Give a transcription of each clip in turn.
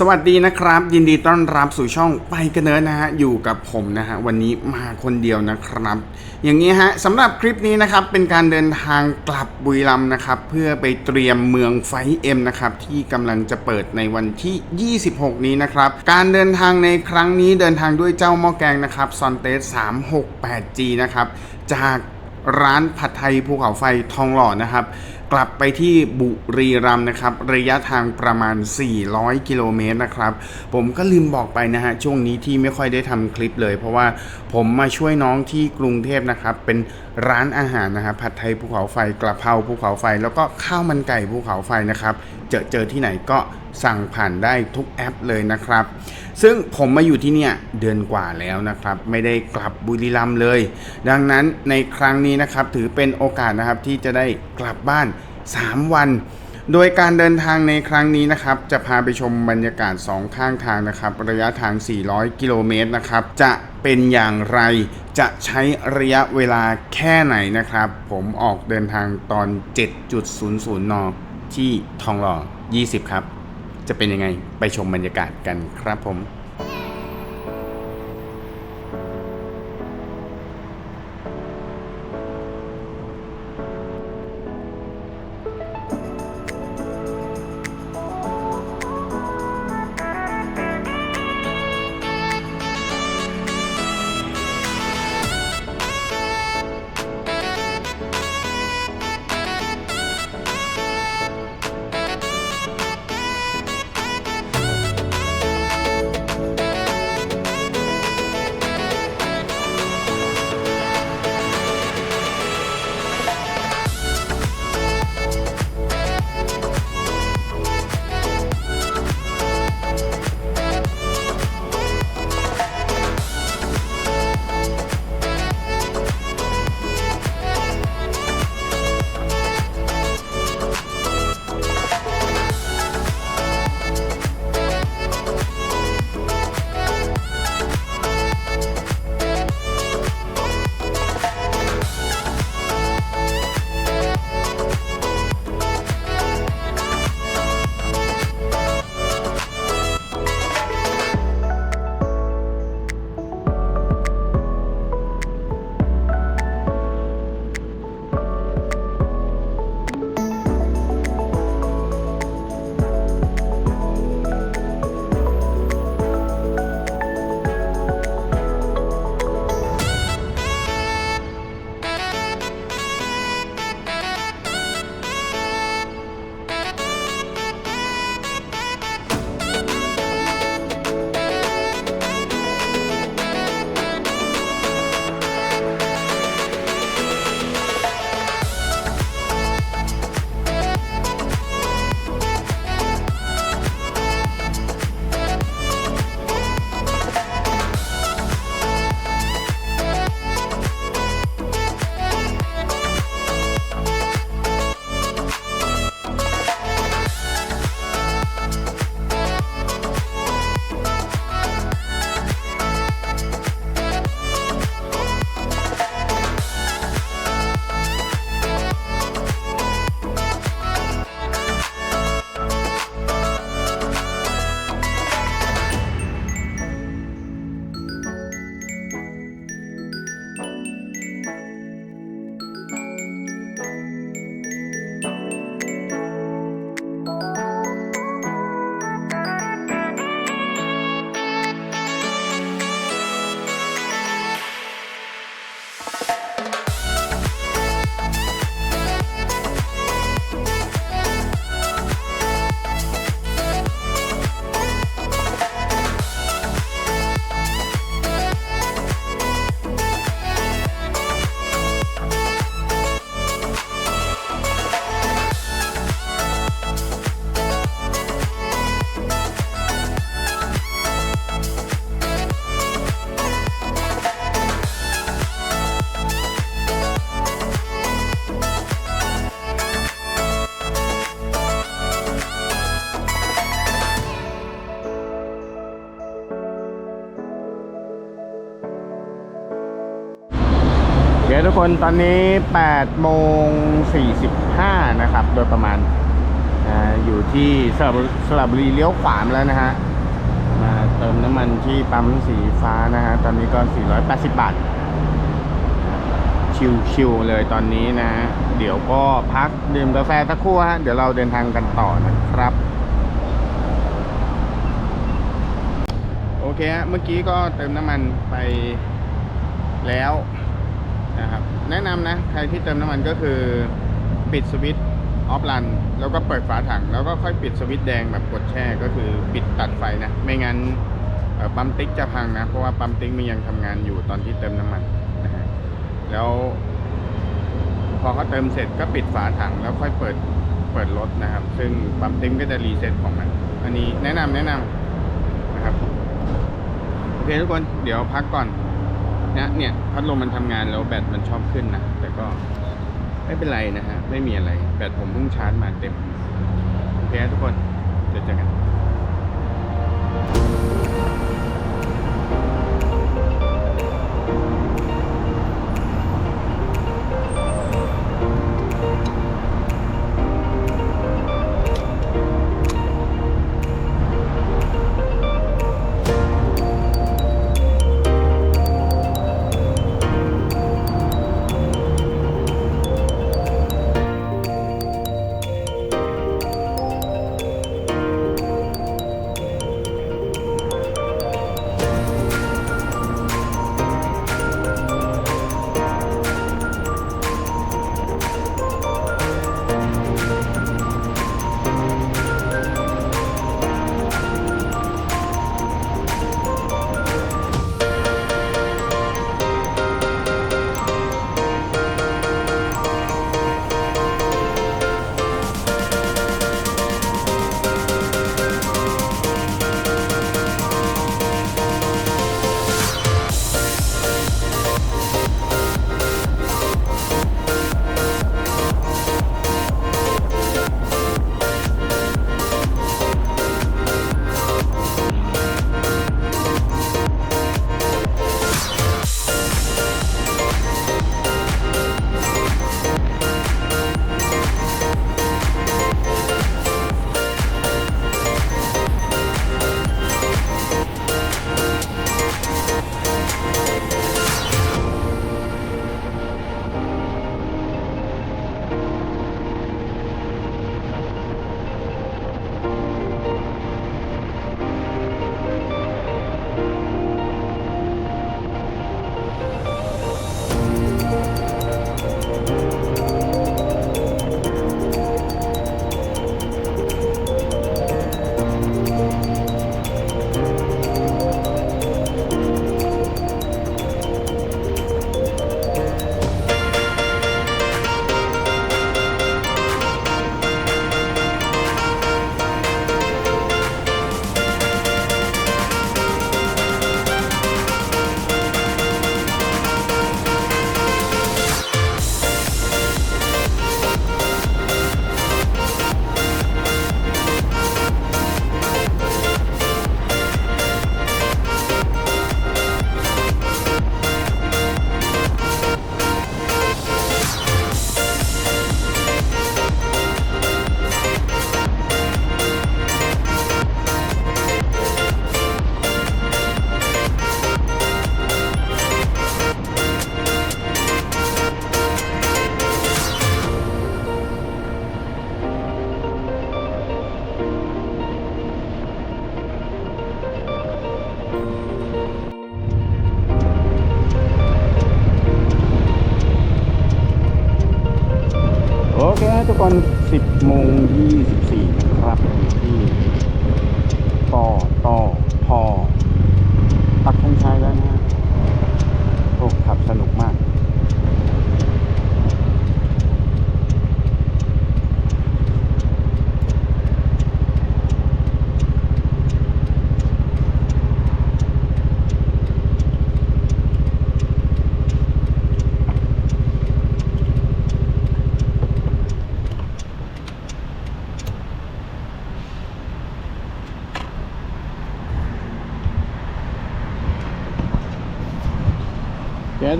สวัสดีนะครับ ยินดีต้อนรับสู่ช่องไปกันเนิร์ดนะฮะอยู่กับผมนะฮะวันนี้มาคนเดียวนะครับ อย่างนี้ฮะสำหรับคลิปนี้นะครับเป็นการเดินทางกลับบุรีรัมย์นะครับเพื่อไปเตรียมเมืองไฟเอ็มนะครับที่กำลังจะเปิดในวันที่ 26 นี้นะครับการเดินทางในครั้งนี้เดินทางด้วยเจ้าหม้อแกงนะครับซอนเตส 368G นะครับจากร้านผัดไทยภูเขาไฟทองหล่อนะครับ กลับไปที่บุรีรัมย์นะครับ ระยะทางประมาณ 400 กิโลเมตรนะครับ ผมก็ลืมบอกไปนะฮะ ช่วงนี้ที่ไม่ค่อยได้ทำคลิปเลย เพราะว่าผมมาช่วยน้องที่กรุงเทพนะครับ เป็นร้านอาหารนะครับผัดไทยภูเขาไฟกระเพราภูเขาไฟ แล้วก็ข้าวมันไก่ภูเขาไฟนะครับ เจอเจอที่ไหนก็ สั่งผ่านได้ทุกแอปเลยนะครับ ซึ่งผมมาอยู่ที่เนี่ยเดือนกว่าแล้วนะครับ ไม่ได้กลับบุรีรัมย์เลย ดังนั้นในครั้งนี้นะครับถือเป็นโอกาสนะครับที่จะได้กลับบ้าน 3 วัน โดยการเดินทางในครั้งนี้นะครับ จะพาไปชมบรรยากาศ 2 ข้างทางนะครับ ระยะทาง 400 กิโลเมตรนะครับ จะเป็นอย่างไรจะใช้ระยะเวลาแค่ไหนนะครับ ผมออกเดินทางตอน 7.00 น ที่ทองหล่อ 20 ครับ จะเป็นยังไงไปชมบรรยากาศกันครับผม ทุกคนตอนนี้8โมง45 นะครับ โดยประมาณออยู่ที่สระบุรีสระบุรีเลี้ยวขวามแล้วนะฮะ มาเติมน้ำมันที่ปั๊มสีฟ้านะฮะ ตอนนี้ก็ 480 บาท ชิวๆเลยตอนนี้นะฮะ เดี๋ยวก็พักดื่มกาแฟสักครู่ฮะ เดี๋ยวเราเดินทางกันต่อนะครับโอเคฮะเมื่อกี้ก็เติมน้ำมันไปแล้ว นะครับ แนะนำนะ ใครที่เติมน้ำมันก็คือปิดสวิตช์ออฟรัน แล้วก็เปิดฝาถัง แล้วก็ค่อยปิดสวิตช์แดงแบบกดแช่ก็คือปิดตัดไฟนะ ไม่งั้นปั๊มติ๊กจะพังนะ เพราะว่าปั๊มติ๊กมันยังทำงานอยู่ตอนที่เติมน้ำมันนะฮะแล้ว พอเขาเติมเสร็จก็ปิดฝาถังแล้วค่อยเปิดเปิดรถนะครับ ซึ่งปั๊มติ๊กก็จะรีเซ็ตของมัน อันนี้แนะนำแนะนำนะครับโอเคทุกคนเดี๋ยวพักก่อน นะเนี่ยพัดลมมันทำงานแล้วแบตมันชอบขึ้นนะแต่ก็ไม่เป็นไรนะฮะไม่มีอะไร แบตผมเพิ่งชาร์จมาเต็มโอเคทุกคนเดี๋ยวเจอกัน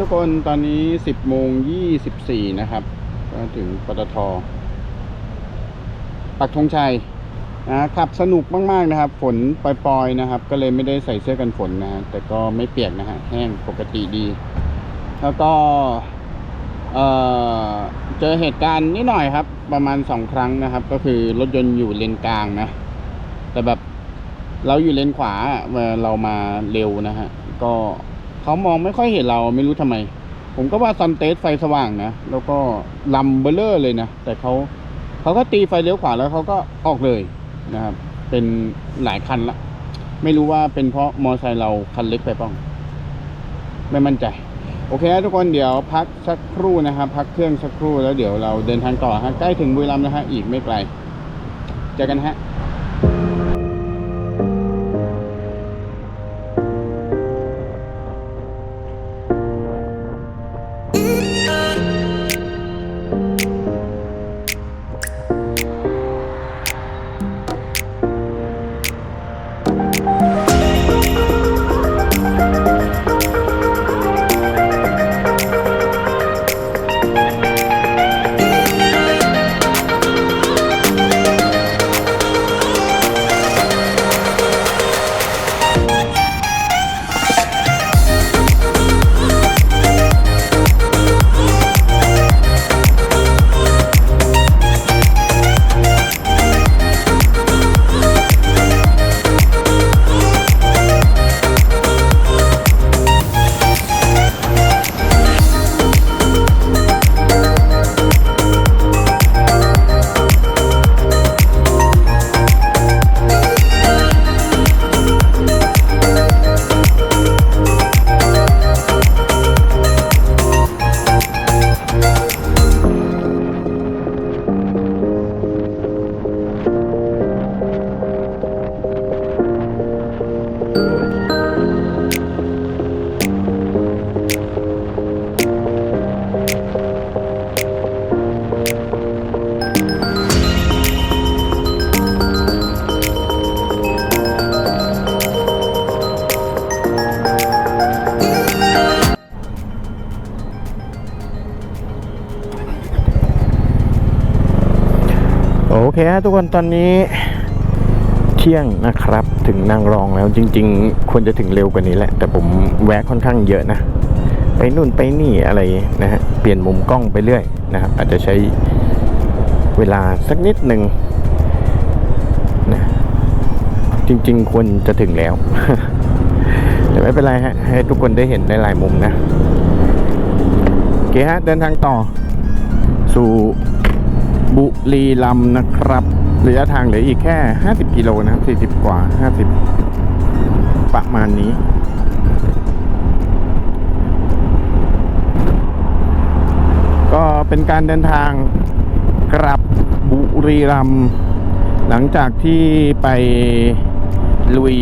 ทุกคนตอนนี้ 10โมง24 นะครับ ก็ถึงปตทปักธงชัยนะขับสนุกมาก ๆ นะครับ ฝนปล่อยๆนะครับ ก็เลยไม่ได้ใส่เสื้อกันฝนนะฮะแต่ก็ไม่เปียกนะฮะแห้งปกติดี แล้วก็เอ่อเจอเหตุการณ์นิดหน่อยครับ ประมาณสองครั้งนะครับ ก็คือรถยนต์อยู่เลนกลางนะ แต่แบบเราอยู่เลนขวาเมื่อเรามาเร็วนะฮะก็ เขามองไม่ค่อยเห็นเราไม่รู้ทำไม ผมก็ว่าซันเตสไฟสว่างนะ แล้วก็ลำเบลเลอร์เลยนะ แต่เขาเขาก็ตีไฟเลี้ยวขวาแล้วเขาก็ออกเลยนะครับ เป็นหลายคันละไม่รู้ว่าเป็นเพราะมอไซค์เราคันเล็กไปปล่าไม่มั่นใจ โอเคทุกคนเดี๋ยวพักสักครู่นะครับพักเครื่องสักครู่แล้วเดี๋ยวเราเดินทางต่อฮะใกล้ถึงบุรีรัมย์นะฮะอีกไม่ไกล เจอกันฮะ เคฮะทุกคนตอนนี้เที่ยงนะครับ ถึงนางรองแล้วจริง ๆ ควรจะถึงเร็วกว่านี้แหละ แต่ผมแวะค่อนข้างเยอะนะ ไปนู่นไปนี่อะไรนะฮะเปลี่ยนมุมกล้องไปเรื่อยนะครับ อาจจะใช้เวลาสักนิดหนึ่งนะจริง ๆ ควรจะถึงแล้ว แต่ไม่เป็นไรฮะ ให้ทุกคนได้เห็นในหลายมุมนะโอเคฮะเดินทางต่อสู่ บุรีรัมนะครับระยะทางเหลืออีกแค่ 50 กิโลนะ40 กว่า 50 ประมาณนี้ ก็เป็นการเดินทางกลับบุรีรัมหลังจากที่ไปลุย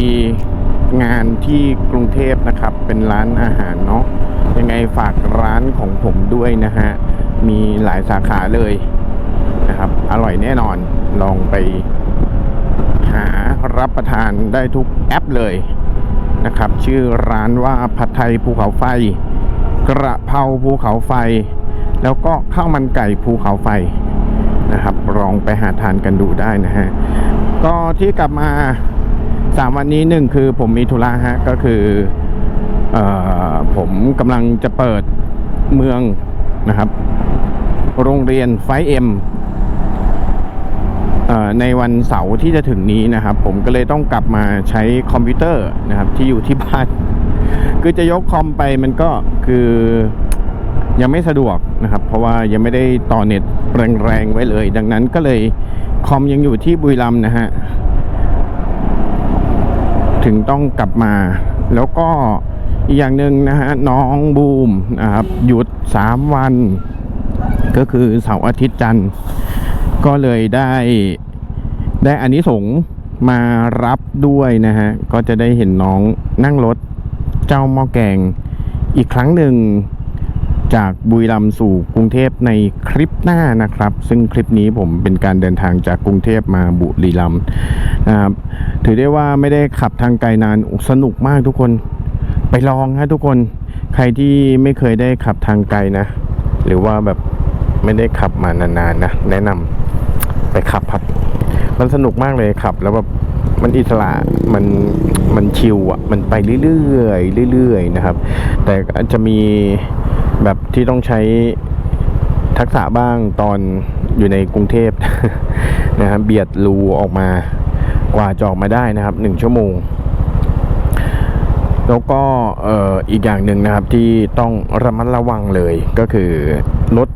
งานที่กรุงเทพนะครับ เป็นร้านอาหารเนาะยังไงฝากร้านของผมด้วยนะฮะ มีหลายสาขาเลย นะครับ อร่อยแน่นอนลองไปหารับประทานได้ทุกแอปเลยนะครับ ชื่อร้านว่าผัดไทยภูเขาไฟ กระเพราภูเขาไฟ แล้วก็ข้าวมันไก่ภูเขาไฟนะครับลองไปหาทานกันดูได้นะฮะก็ที่กลับมาสามวันนี้หนึ่งคือผมมีธุระฮะก็คืออผมกำลังจะเปิดเมืองนะครับ โรงเรียนไฟเอ็มในวันเสาร์ที่จะถึงนี้นะครับ ผมก็เลยต้องกลับมาใช้คอมพิวเตอร์นะครับ ที่อยู่ที่บ้าน คือจะยกคอมไปมันก็คือยังไม่สะดวกนะครับ เพราะว่ายังไม่ได้ต่อเน็ตแรงๆไว้เลย ดังนั้นก็เลยคอมยังอยู่ที่บุรีรัมนะฮะถึงต้องกลับมา แล้วก็อีกอย่างหนึ่งนะฮะน้องบูมนะครับหยุด 3 วัน ก็คือเสาร์อาทิตย์จันทร์ ก็เลยได้ได้อันนี้สงมารับด้วยนะฮะ ก็จะได้เห็นน้องนั่งรถเจ้าหม้อแกงอีกครั้งหนึ่งจากบุรีรัมย์สู่กรุงเทพในคลิปหน้านะครับ ซึ่งคลิปนี้ผมเป็นการเดินทางจากกรุงเทพมาบุรีรัมย์นะครับถือได้ว่าไม่ได้ขับทางไกลนานสนุกมากทุกคนไปลองฮะทุกคนใครที่ไม่เคยได้ขับทางไกลนะ หรือว่าแบบ ไม่ได้ขับมานานๆนะแนะนำไปขับครับ มันสนุกมากเลยขับ แล้วแบบมันอิสระมันมันชิลอะ มันไปเรื่อยๆเรื่อยๆนะครับ แต่จะมีแบบที่ต้องใช้ทักษะบ้างตอนอยู่ในกรุงเทพนะครับเบียดรูออกมากว่าจะออกมาได้นะครับหนึ่งชั่วโมง แล้วก็เอ่ออีกอย่างหนึ่งนะครับที่ต้องระมัดระวังเลยก็คือรถ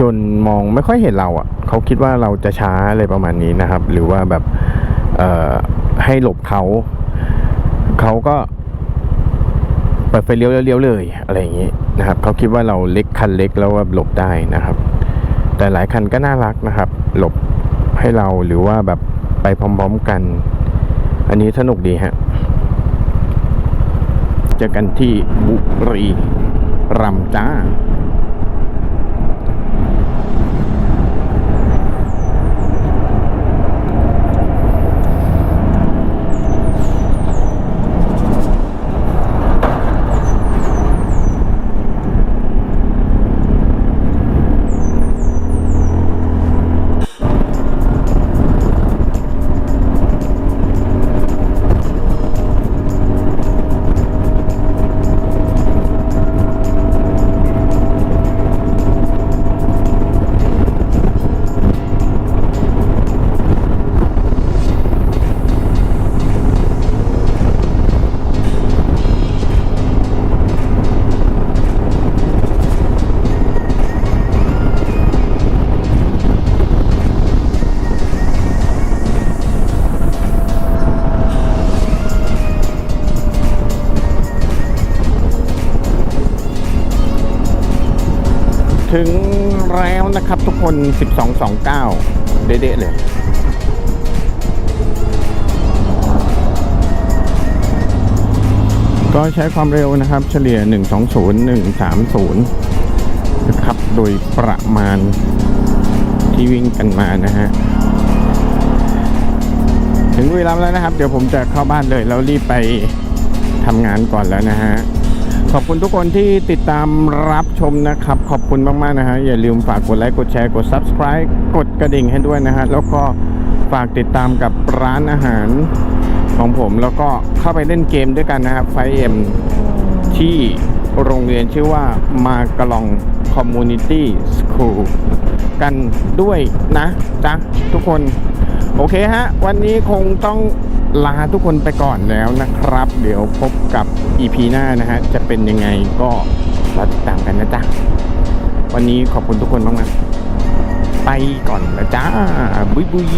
ยนต์มองไม่ค่อยเห็นเราอะ่ะเขาคิดว่าเราจะช้าอะไรประมาณนี้นะครับ หรือว่าแบบให้หลบเขาเขาก็เปิดไฟเลี้ยวแล้วเลี้ยวเลยอะไรอย่างนี้นะครับเขาคิดว่าเราเล็กคันเล็กแล้วว่าหลบได้นะครับ แต่หลายคันก็น่ารักนะครับ หลบให้เราหรือว่าแบบไปพร้อมๆกัน อันนี้สนุกดีฮะเจอกันที่บุรีรัมย์จ้า แล้วนะครับทุกคน 1229 เด๊ะเลยก็ใช้ความเร็วนะครับ เฉลี่ย 120 130 นะครับ โดยประมาณที่วิ่งกันมานะฮะ ถึงบุรีรัมย์แล้วนะครับ เดี๋ยวผมจะเข้าบ้านเลย แล้วรีบไปทำงานก่อนแล้วนะฮะ อบคุณทุกคนที่ติดตามรับชมนะครับ ขอบคุณมาก ๆ นะฮะ อย่าลืมฝากกดไลค์ กดแชร์ กด Subscribe กดกระดิ่งให้ด้วยนะฮะ แล้วก็ฝากติดตามกับร้านอาหารของผม แล้วก็เข้าไปเล่นเกมด้วยกันนะครับไฟเอ็มที่โรงเรียนชื่อว่ามากลองคอมมูนิตี้สคูลกันด้วยนะจ๊ะทุกคน โอเคฮะ วันนี้คงต้อง ลาทุกคนไปก่อนแล้วนะครับ เดี๋ยวพบกับ EP หน้านะฮะ จะเป็นยังไงก็รอติดตามกันนะจ๊ะ วันนี้ขอบคุณทุกคนมากๆไปก่อนนะจ๊ะบุยบุย